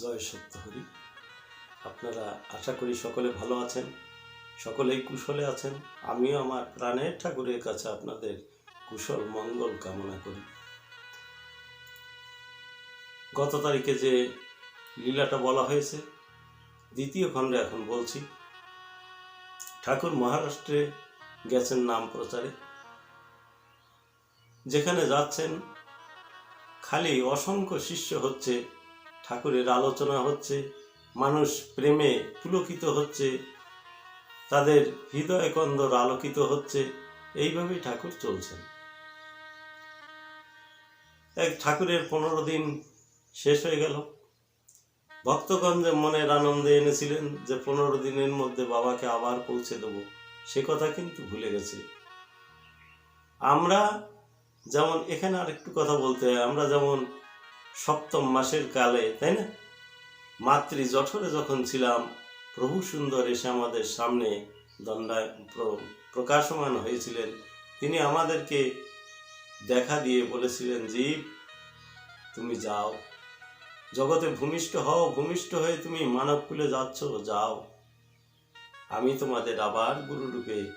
জয় সত্য হরি আপনারা আশা করি সকলে ভালো আছেন, সকলেই কুশলে আছেন। আমিও আমার প্রাণের ঠাকুরের কাছে আপনাদের কুশল মঙ্গল কামনা করি। গত তারিখে যে লীলাটা বলা হয়েছে, দ্বিতীয় খণ্ডে এখন বলছি, ঠাকুর মহারাষ্ট্রে গেছেন নাম প্রচারে। যেখানে যাচ্ছেন, খালি অসংখ্য শিষ্য হচ্ছে ঠাকুরের আলোচনা হচ্ছে, মানুষ প্রেমে পুলকিত হচ্ছে, তাদের হৃদয় কন্দর আলোকিত হচ্ছে, এইভাবেই ঠাকুর চলছেন। এক ঠাকুরের পনেরো দিন শেষ হয়ে গেল। ভক্তগণ যে মনের আনন্দে এনেছিলেন যে পনেরো দিনের মধ্যে বাবাকে আবার পৌঁছে দেব, সে কথা কিন্তু ভুলে গেছে। আমরা যেমন এখানে আরেকটু কথা বলতে হয়, আমরা যেমন সপ্তম মাসের কালে, তাই না? মাতৃ জঠরে যখন ছিলাম, প্রভু সুন্দর এসে আমাদের সামনে দণ্ডায় প্রকাশমান হয়েছিলেন। তিনি আমাদেরকে দেখা দিয়ে বলেছিলেন, জীব, তুমি যাও। জগতে ভূমিষ্ঠ হও, ভূমিষ্ঠ হয়ে তুমি মানব কুলে যাচ্ছ, যাও। আমি তোমাদের আবার গুরুরূপে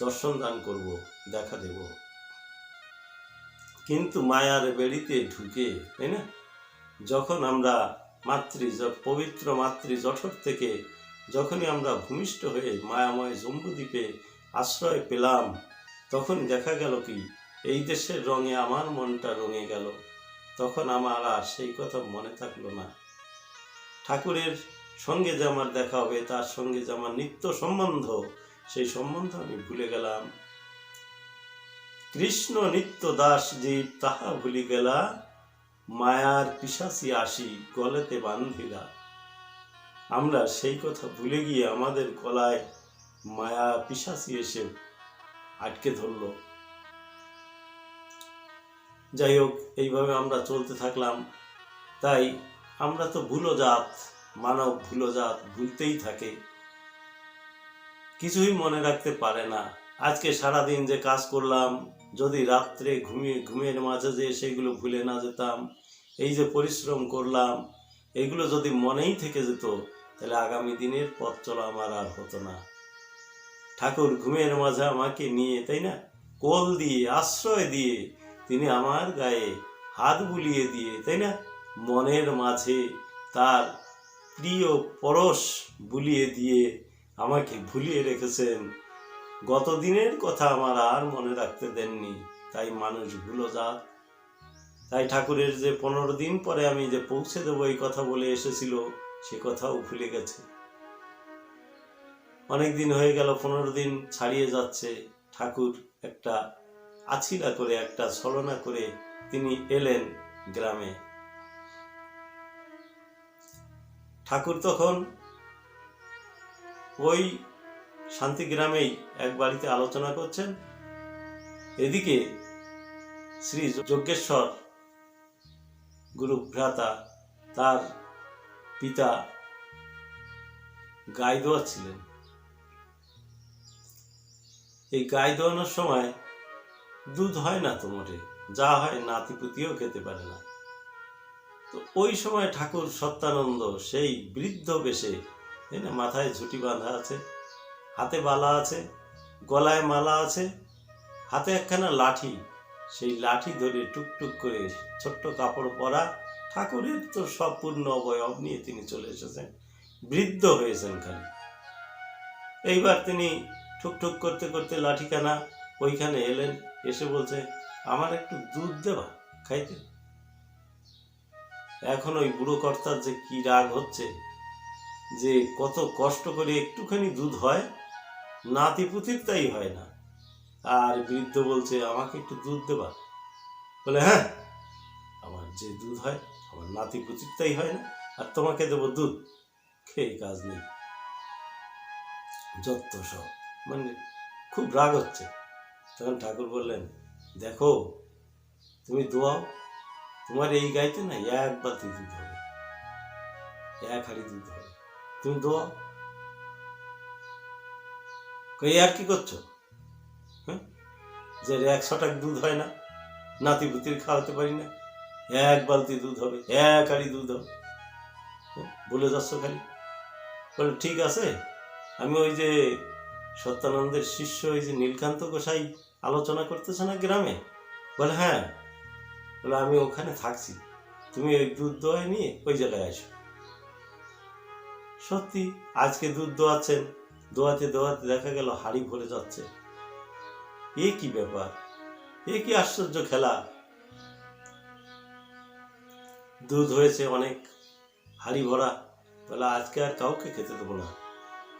দর্শন দান করব, দেখা দেব। কিন্তু মায়ার বেড়িতে ঢুকে, তাই না? যখন আমরা মাতৃ পবিত্র মাতৃ জঠর থেকে যখনই আমরা ভূমিষ্ঠ হয়ে মায়াময় জম্বুদ্বীপে আশ্রয় পেলাম, তখন দেখা গেল কি? এই দেশের রঙে আমার মনটা রঙে গেল। তখন আমার আর সেই কথা মনে থাকল না। ঠাকুরের সঙ্গে যে আমার দেখা হবে, তার সঙ্গে যে আমার নিত্য সম্বন্ধ, সেই সম্বন্ধ আমি ভুলে গেলাম। কৃষ্ণ নিত্য দাস জীব তাহা ভুলি গেলা, মায়ার পিসাসি আসি গলেতে বান্ধিলা। আমরা সেই কথা ভুলে গিয়ে আমাদের গলায় মায়া পিসাসি এসে আটকে ধরলো। যাই হোক, এইভাবে আমরা চলতে থাকলাম। তাই আমরা তো ভুলো জাত, মানব ভুলো জাত ভুলতেই থাকে। কিছুই মনে রাখতে পারে না। আজকে সারাদিন যে কাজ করলাম, যদি রাত্রে ঘুমিয়ে, ঘুমের মাঝে যে সেগুলো ভুলে না যেতাম, এই যে পরিশ্রম করলাম, এগুলো যদি মনেই থেকে যেত, তাহলে আগামী দিনের পথ চলা আমার আর হতো না। ঠাকুর ঘুমের মাঝে আমাকে নিয়ে, তাই না? কোল দিয়ে, আশ্রয় দিয়ে, তিনি আমার গায়ে হাত বুলিয়ে দিয়ে, তাই না? মনের মাঝে তার প্রিয় পরশ বুলিয়ে দিয়ে আমাকে ভুলিয়ে রেখেছেন গত দিনের কথা আমার আর মনে রাখতে দেননি। তাই মানুষ ভুলো যাক। তাই ঠাকুরের যে পনেরো দিন পরে আমি যে পৌঁছে দেবো এই কথা বলে এসেছিল, সে কথাও ভুলে গেছে। অনেক দিন হয়ে গেল, পনেরো দিন ছাড়িয়ে যাচ্ছে। ঠাকুর একটা আছিলা করে, একটা ছলনা করে তিনি এলেন গ্রামে। ঠাকুর তখন ওই শান্তিগ্রামেই এক বাড়িতে আলোচনা করছেন। এদিকে শ্রী যজ্ঞেশ্বর গুরু ভ্রাতা তার পিতা গাই দোয়াচ্ছিলেন এই গাই দোয়ানোর সময় দুধ হয় না তো মোটে, যা হয় নাতিপুতিও খেতে পারে না। তো ওই সময় ঠাকুর সত্যানন্দ সেই বৃদ্ধ বেশে মাথায় ঝুটি বাঁধা আছে হাতে বালা আছে, গলায় মালা আছে, হাতে একখানা লাঠি। সেই লাঠি ধরে টুকটুক করে ছোট্ট কাপড় পরা ঠাকুরের তো সব পূর্ণ অবয়ব নিয়ে তিনি চলে এসেছেন। বৃদ্ধ হয়েছেন খালি। এইবার তিনি ঠুকঠুক করতে করতে লাঠিখানা ওইখানে এলেন, এসে বলছে, আমার একটু দুধ দেবা খাইতে? এখন ওই বুড়ো কর্তার যে কি রাগ হচ্ছে, যে কত কষ্ট করে একটুখানি দুধ হয় নাতি পুতির তাই হয় না। আর বৃদ্ধ বলছে, আমাকে একটু দুধ দেবা? বলে হ্যাঁ আমার যে দুধ হয়, আমার নাতি পুতির তাই হয় না, আর তোমাকে দেবো দুধ। খেয়ে কাজ নেই। যত সব। মানে খুব রাগ হচ্ছে। তখন ঠাকুর বললেন, দেখো, তুমি দোয়াও, তোমার এই গাইতে না এক বালতি দুধ হবে, এক হাড়ি দুধ হবে। তুমি দোয়াও কই আর কি করছ? হ্যাঁ? যে একশো টাকা দুধ হয় না নাতি পুতির খাওয়াতে পারি না, এক বালতি দুধ হবে, এক হাড়ি দুধ হবে। বলে যাচ্ছ খালি। বলে, ঠিক আছে। আমি ওই যে সত্যানন্দের শিষ্য, ওই যে নীলকান্ত গোসাই আলোচনা করতেছে না গ্রামে? বলে হ্যাঁ। বলে, আমি ওখানে থাকছি। তুমি ওই দুধ দোয়াই নিয়ে ওই জায়গায় আসো। সত্যি, আজকে দুধ দোয়াচ্ছেন দোয়াতে দোয়াতে দেখা গেল হাড়ি ভরে যাচ্ছে। এ কি ব্যাপার? এ কি আশ্চর্য খেলা? দুধ হয়েছে অনেক হাড়ি ভরা বলে আজকে আর কাউকে খেতে দেবো না।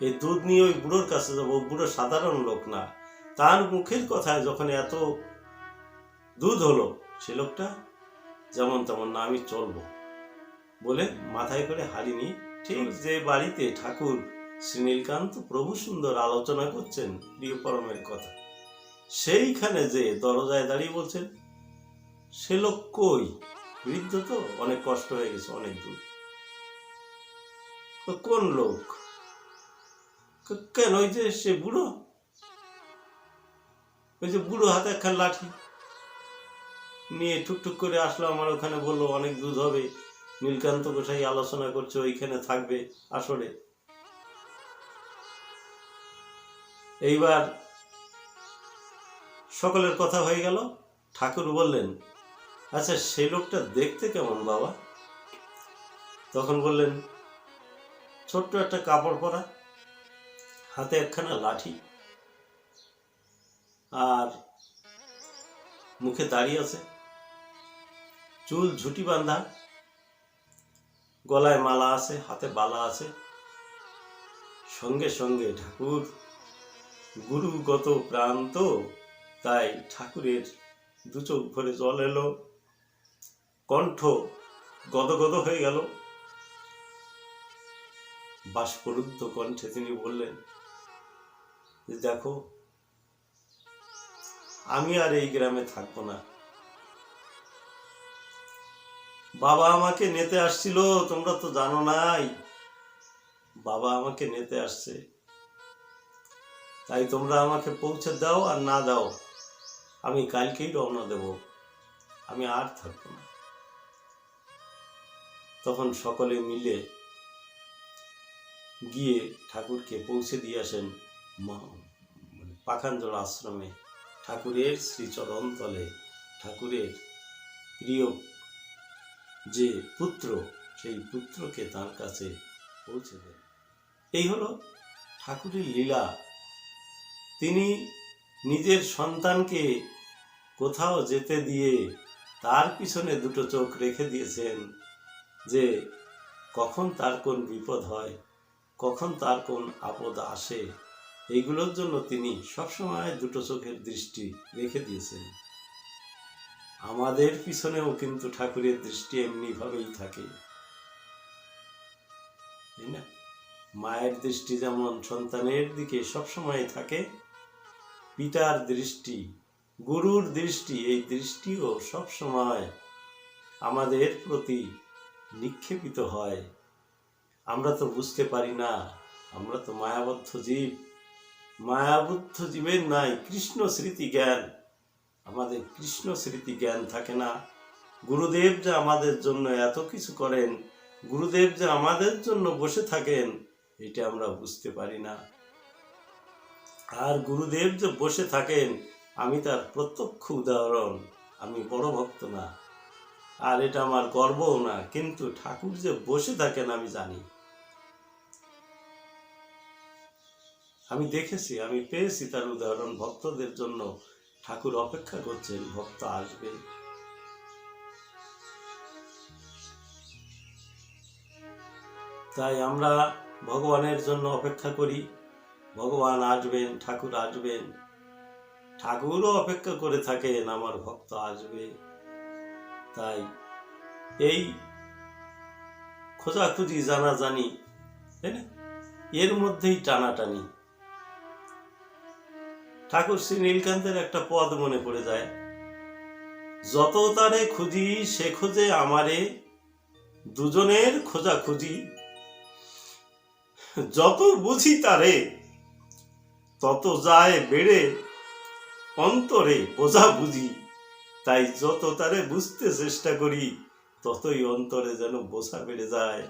এই দুধ নিয়ে ওই বুড়োর কাছে যাব বুড়ো সাধারণ লোক না। তার মুখের কথায় যখন এত দুধ হলো সে লোকটা যেমন তেমন না আমি চলবো। বলে মাথায় করে হাড়ি নিয়ে ঠিক যে বাড়িতে ঠাকুর শ্রীনীলকান্ত প্রভু সুন্দর আলোচনা করছেন প্রিয় পরমের কথা। সেইখানে যে দরজায় দাঁড়িয়ে বলছেন, সে লোক কই? বৃদ্ধ তো অনেক কষ্ট হয়ে গেছে, অনেক দূর। কোন লোক? কেন? ওই যে সে বুড়ো। ওই যে বুড়ো হাতে একখান লাঠি। নিয়ে টুকটুক করে আসলো আমার ওখানে, বলল অনেক দুধ হবে। নীলকান্ত গোসাই আলোচনা করছে, ওইখানে থাকবে আসরে এইবার সকলের কথা হয়ে গেল। ঠাকুর বললেন আচ্ছা সেই লোকটা দেখতে কেমন বাবা? তখন বললেন, ছোট্ট একটা কাপড় পরা, হাতে একখানা লাঠি আর মুখে দাঁড়িয়ে আছে, চুল ঝুটি বাঁধা, গলায় মালা আছে, হাতে বালা আছে, সঙ্গে সঙ্গে ঠাকুর গুরুগত প্রাণ তো তাই ঠাকুরের দু চোখ ভরে জল এলো। কণ্ঠ গদগদ হয়ে গেল। বাষ্পরুদ্ধ কণ্ঠে তিনি বললেন, দেখো, আমি আর এই গ্রামে থাকব না। বাবা আমাকে নেতে আসছিল, তোমরা তো জানো নাই। বাবা আমাকে নেতে আসছে। তাই তোমরা আমাকে পৌঁছে দাও আর না দাও, আমি কালকেই রওনা দেব। আমি আর থাকব না। তখন সকলে মিলে গিয়ে ঠাকুরকে পৌঁছে দিয়ে আসেন মানে পাখাঞ্জল আশ্রমে। ঠাকুরের শ্রীচরণ তলে ঠাকুরের প্রিয় যে পুত্র, সেই পুত্রকে তার কাছে পৌঁছে দেন। এই হলো ঠাকুরের লীলা। তিনি নিজের সন্তানকে কোথাও যেতে দিয়ে তার পিছনে দুটো চোখ রেখে দিয়েছেন যে কখন তার কোন বিপদ হয়, কখন তার কোন আপদ আসে এইগুলোর জন্য তিনি সবসময় দুটো চোখের দৃষ্টি রেখে দিয়েছেন। আমাদের পিছনেও কিন্তু ঠাকুরের দৃষ্টি এমনি ভাবেই থাকে। তাই না? মায়ের দৃষ্টি যেমন সন্তানের দিকে সবসময় থাকে পিতার দৃষ্টি, গুরুর দৃষ্টি, এই দৃষ্টিও সবসময় আমাদের প্রতি নিক্ষেপিত হয়। আমরা তো বুঝতে পারি না, আমরা তো মায়াবদ্ধ জীব। মায়াবদ্ধ জীবের নাই, কৃষ্ণ স্মৃতি জ্ঞান। আমাদের কৃষ্ণ স্মৃতি জ্ঞান থাকে না। গুরুদেব যে আমাদের জন্য এত কিছু করেন, গুরুদেব যে আমাদের জন্য বসে থাকেন, এটা আমরা বুঝতে পারি না। আর গুরুদেব যে বসে থাকেন, আমি তার প্রত্যক্ষ উদাহরণ। আমি বড় ভক্ত না। আর এটা আমার গর্বও না, কিন্তু ঠাকুর যে বসে থাকেন, আমি জানি। আমি দেখেছি, আমি পেয়েছি তার উদাহরণ ভক্তদের জন্য। ঠাকুর অপেক্ষা করছেন, ভক্ত আসবে। তাই আমরা ভগবানের জন্য অপেক্ষা করি। ভগবান আসবেন, ঠাকুর আসবেন। ঠাকুরও অপেক্ষা করে থাকেন, আমার ভক্ত আসবে। তাই এই খোঁজাখুঁজি জানা জানি তাই এর মধ্যেই টানাটানি। ঠাকুর শ্রী নীলকান্তের একটা পদ মনে পড়ে যায়। যত তারে খুঁজি, সে খোঁজে আমারে। দুজনের খোঁজা খুঁজি যত বুঝি তারে তত যায় বেড়ে অন্তরে বোঝা বুঝি। তাই যত তারে বুঝতে চেষ্টা করি, ততই অন্তরে যেন বোঝা বেড়ে যায়।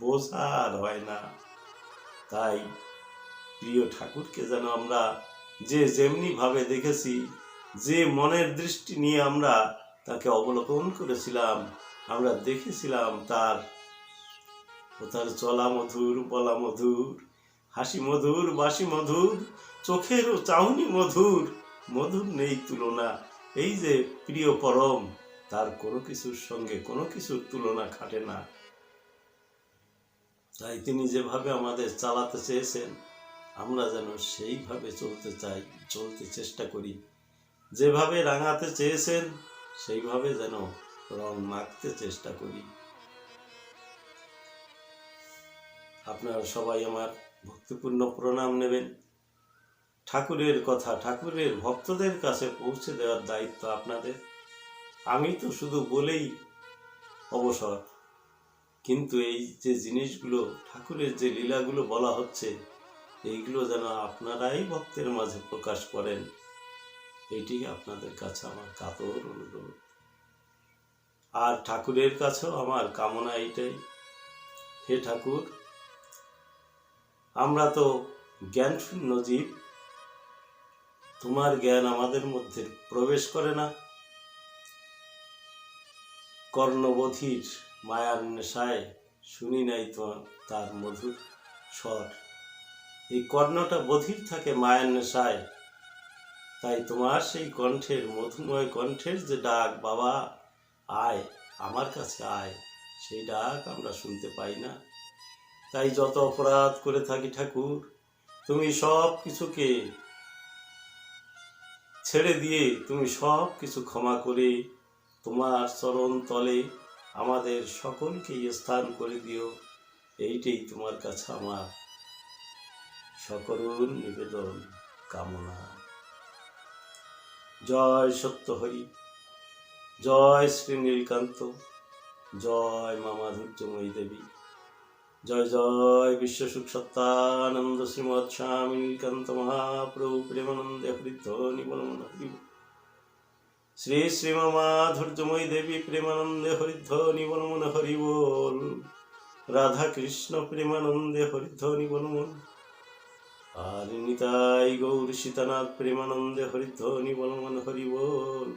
বোঝা আর হয় না। তাই প্রিয় ঠাকুরকে যেন আমরা যে যেমনি ভাবে দেখেছি, যে মনের দৃষ্টি নিয়ে আমরা তাকে অবলোকন করেছিলাম, আমরা দেখেছিলাম তার, ও তার চলা মধুর বলা মধুর হাসি মধুর, বাসি মধুর, চোখের ও চাহনি মধুর মধুর নেই তুলনা। এই যে প্রিয় পরম, তার কোনো কিছুর সঙ্গে কোনো কিছুর তুলনা খাটে না। তাই তিনি যেভাবে আমাদের চালাতে চেয়েছেন, আমরা যেন সেইভাবে চলতে চাই, চলতে চেষ্টা করি। যেভাবে রাঙাতে চেয়েছেন, সেইভাবে যেন রং মাখতে চেষ্টা করি। আপনারা সবাই আমার ভক্তিপূর্ণ প্রণাম নেবেন। ঠাকুরের কথা, ঠাকুরের ভক্তদের কাছে পৌঁছে দেওয়ার দায়িত্ব আপনাদের। আমি তো শুধু বলেই অবসর। কিন্তু এই যে জিনিসগুলো, ঠাকুরের যে লীলাগুলো বলা হচ্ছে, এইগুলো যেন আপনারাই ভক্তের মাঝে প্রকাশ করেন, এটি আপনাদের কাছে আমার কাতর অনুরোধ। আর ঠাকুরের কাছেও আমার কামনা এইটাই। হে ঠাকুর আমরা তো জ্ঞান শূন্য জীব তোমার জ্ঞান আমাদের মধ্যে প্রবেশ করে না। কর্ণবধির মায়ার নেশায় শুনি নাই তো তার মধুর স্বর। এই কর্ণটা বধির থাকে মায়ের নেশায়। তাই তোমার সেই কণ্ঠের মধুময় কণ্ঠের যে ডাক, বাবা, আয়, আমার কাছে আয়, সেই ডাক আমরা শুনতে পাই না। তাই যত অপরাধ করে থাকি ঠাকুর, তুমি সব কিছুকে ছেড়ে দিয়ে তুমি সব কিছু ক্ষমা করে তোমার চরণ তলে আমাদের সকলকে স্থান করে দিও। এইটাই তোমার কাছে আমার সকল নিবেদন, কামনা। জয় সত্য হরি জয় শ্রী নীলকান্ত, জয় মা মাধুর্যময়ী দেবী। জয় জয় বিশ্বসুখ সত্তানন্দ শ্রীমৎ স্বামী নীলকান্ত মহাপ্রভু প্রেমানন্দে হৃদ্ধ নিবলমন হরিব। শ্রী শ্রীমা মাধুর্যময়ী দেবী প্রেমানন্দে হরিদ্ধ নিবলমন হরিবোল রাধা কৃষ্ণ প্রেমানন্দে হরিদ্ধ নিবলমন আর নিতাই গৌর সীতানাথ প্রেমানন্দে হরিদ্ধ নিবলমন হরিবোল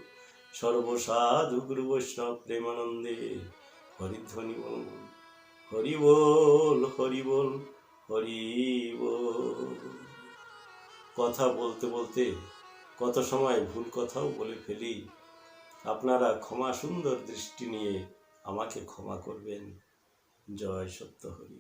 সর্বসাধু গুরু বৈষ্ণব প্রেমানন্দে হরিধ্বনি বল হরি বল হরি বল হরি কথা বলতে বলতে কত সময় ভুল কথাও বলে ফেলি। আপনারা ক্ষমা সুন্দর দৃষ্টি নিয়ে আমাকে ক্ষমা করবেন। জয় সত্য হরি